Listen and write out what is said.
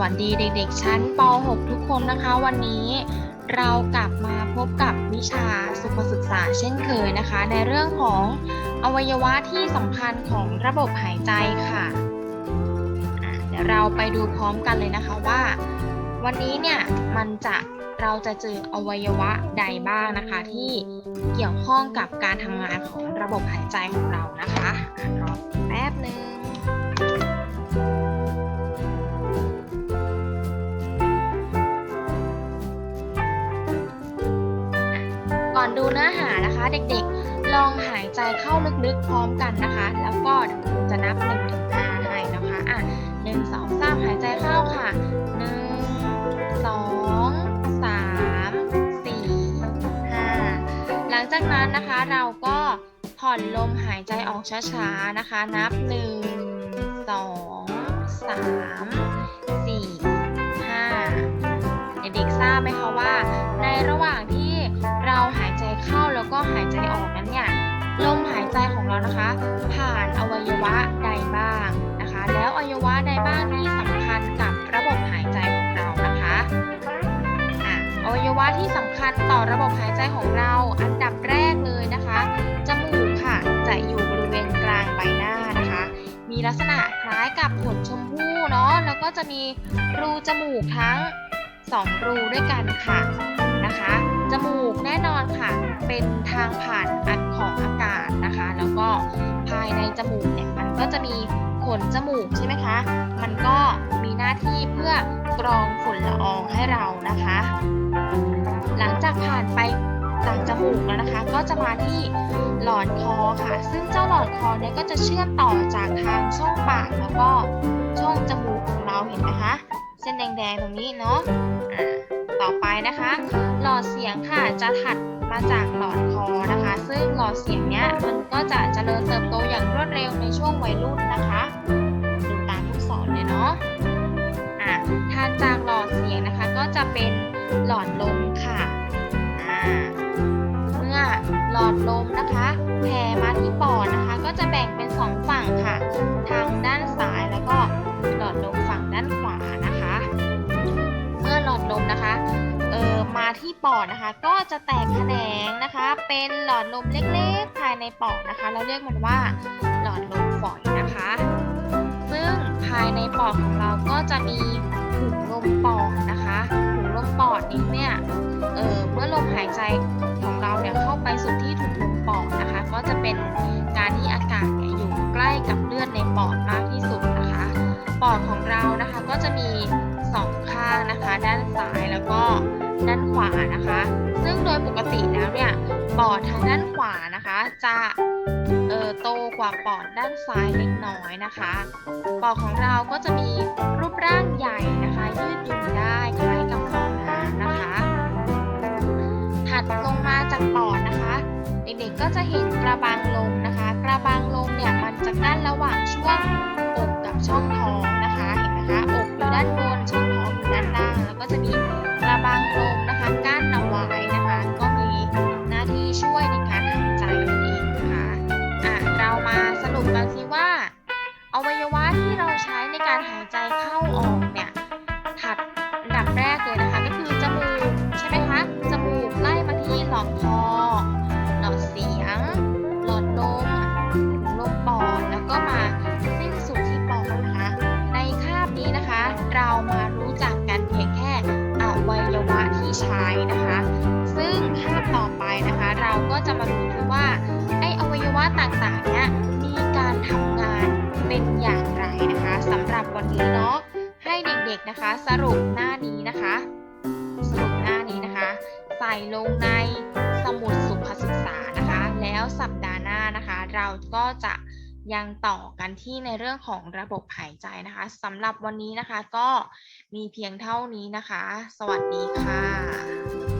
วัสดีเด็กๆ ชั้นป .6 ทุกคนนะคะ วันนี้เรากลับมาพบกับวิชาสุขศึกษาเช่นเคยนะคะ ในเรื่องของอวัยวะที่สำคัญของระบบหายใจค่ะะเดี๋ยวเราไปดูพร้อมกันเลยนะคะว่า วันนี้เนี่ยมันจะเราจะเจออวัยวะใดบ้างนะคะ ที่เกี่ยวข้องกับการทำงานของระบบหายใจของเรานะคะอะรอแป๊บหนึ่ง ก่อนดูเนื้อหานะคะ เด็กๆ ลองหายใจเข้าลึกๆพร้อมกันนะคะ แล้วก็ครูจะนับ1ถึง5ให้นะคะอะหนึ่งสองสามหายใจเข้าค่ะหนึ่งสองสามสี่ห้าหลังจากนั้นนะคะเราก็ผ่อนลมหายใจออกช้าๆนะคะ นับหนึ่งสองสามสี่ห้าเด็กๆทราบไหมคะว่า เรานะคะ ผ่านอวัยวะใดบ้างนะคะ แล้วอวัยวะใดบ้างที่สำคัญกับระบบหายใจของเรานะคะอะอวัยวะที่สำคัญต่อระบบหายใจของเราอันดับแรกเลยนะคะจมูกค่ะจะอยู่บริเวณกลางใบหน้านะคะ มีลักษณะคล้ายกับผลชมพู่เนาะแล้วก็จะมีรูจมูกทั้ง 2 รูด้วยกันค่ะนะคะจมูก ค่ะเป็นทางผ่านอัดของอากาศนะคะ แล้วก็ภายในจมูกเนี่ยมันก็จะมีขนจมูกใช่ไหมคะ มันก็มีหน้าที่เพื่อกรองฝุ่นละอองให้เรานะคะ หลังจากผ่านไปจากจมูกแล้วนะคะ ก็จะมาที่หลอดคอค่ะ ซึ่งเจ้าหลอดคอเนี่ยก็จะเชื่อมต่อจากทางช่องปากแล้วก็ช่องจมูกของเราเห็นไหมคะ เส้นแดงๆตรงนี้เนาะต่อไปนะคะ หลอดเสียงค่ะจะถัด มาจากหลอดคอนะคะ ซึ่งหลอดเสียงเนี้ยมันก็จะเจริญเติบโตอย่างรวดเร็วในช่วงวัยรุ่นนะคะดูตามลูกศรเลยเนาะอะถัดจากหลอดเสียงนะคะ ก็จะเป็นหลอดลมค่ะอ่าเมื่อหลอดลมนะคะแผ่มาที่ปอดนะคะ ก็จะแบ่งเป็นสองฝั่งค่ะ ทางด้าน ปอดนะคะ ก็จะแตกแขนงนะคะ เป็นหลอดลมเล็กๆ ภายในปอดนะคะ เราเรียกมันว่าหลอดลมฝอยนะคะ ซึ่งภายในปอดของเราก็จะมีถุงลมปอดนะคะถุงลมปอดนี้เนี่ยเออเมื่อลมหายใจของเราเนี่ยเข้าไปสู่ที่ถุงลมปอดนะคะ ก็จะเป็นการที่อากาศเนี่ยอยู่ใกล้กับเลือดในปอดมากที่สุดนะคะ ปอดของเรานะคะก็จะมีสองข้างนะคะ ด้านซ้ายแล้วก็ ด้านขวานะคะ ซึ่งโดยปกติแล้วเนี่ยปอดทางด้านขวานะคะ จะเอ่อโตกว่าปอดด้านซ้ายเล็กน้อยนะคะ ปอดของเราก็จะมีรูปร่างใหญ่นะคะ ยืดหยุ่นได้คล้ายกับฟองน้ำนะคะ ถัดลงมาจากปอดนะคะเด็กๆก็จะเห็นกระบังลมนะคะ กระบังลมเนี่ยมันจะกั้นระหว่างช่วงะที่เราใช้ในการหายใจเข้าออกเนี่ยถัดอันดับแรกเลยนะคะ ก็คือจมูกใช่ไหมคะ จมูกไล่มาที่หลอดคอ หลอดเสียง หลอดลมลมปอด แล้วก็มาสิ้นสุดที่ปอดนะคะ ในคาบนี้นะคะ เรามารู้จักกันเพียงแค่อวัยวะที่ใช้นะคะ ซึ่งคาบต่อไปนะคะ เราก็จะมาดู เป็นอย่างไรนะคะสำหรับวันนี้เนาะให้เด็กๆนะคะ สรุปหน้านี้นะคะ สรุปหน้านี้นะคะ ใส่ลงในสมุดสุขศึกษานะคะ แล้วสัปดาห์หน้านะคะ เราก็จะยังต่อกันที่ในเรื่องของระบบหายใจนะคะสำหรับวันนี้นะคะก็มีเพียงเท่านี้นะคะ สวัสดีค่ะ